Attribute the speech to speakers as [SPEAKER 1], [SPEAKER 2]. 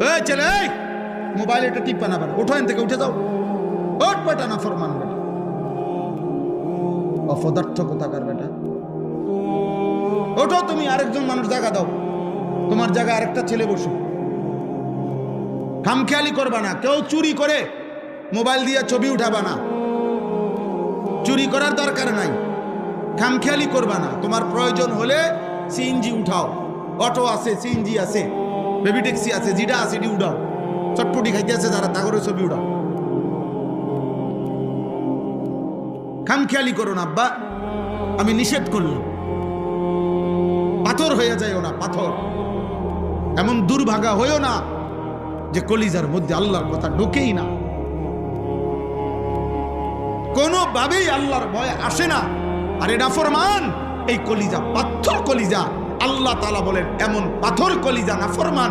[SPEAKER 1] এই ছেলে, এই! মোবাইল এটা টিপা না ওঠো এন থেকে, উঠে যাও। ওঠ বেটা না ফরমান বেটা। অপদার্থ কোথাকার বেটা? ওঠো তুমি, আরেকজন মানুষ জায়গা দাও। তোমার জায়গায় আরেকটা ছেলে বসো। খামখেয়ালি করবা না। কেউ চুরি করে মোবাইল দিয়ে ছবি উঠাবা না। চুরি করার দরকার নাই। খামখেয়ালি করবা না। তোমার প্রয়োজন হলে সিএনজি উঠাও। অটো আছে, সিএনজি আছে। বেবি ট্যাক্সি আছে, জিডা আছে, এটি উঠাও চটপটি খাইতে আছে যারা, তাগরের ছবি উঠাও খামখেয়ালি করো না, আব্বা। আমি নিষেধ করলাম। পাথর হয়ে যায়ও না, পাথর। এমন দুর্ভাগা হয়েও না যে কলিজার মধ্যে আল্লাহর কথা ঢোকেই না। কোনোভাবেই আল্লাহর ভয় আসে না। আরে নাফরমান এই কলিজা, পাথর কলিজা। আল্লাহ তালা বলেন এমন পাথর কলিজা নাফরমান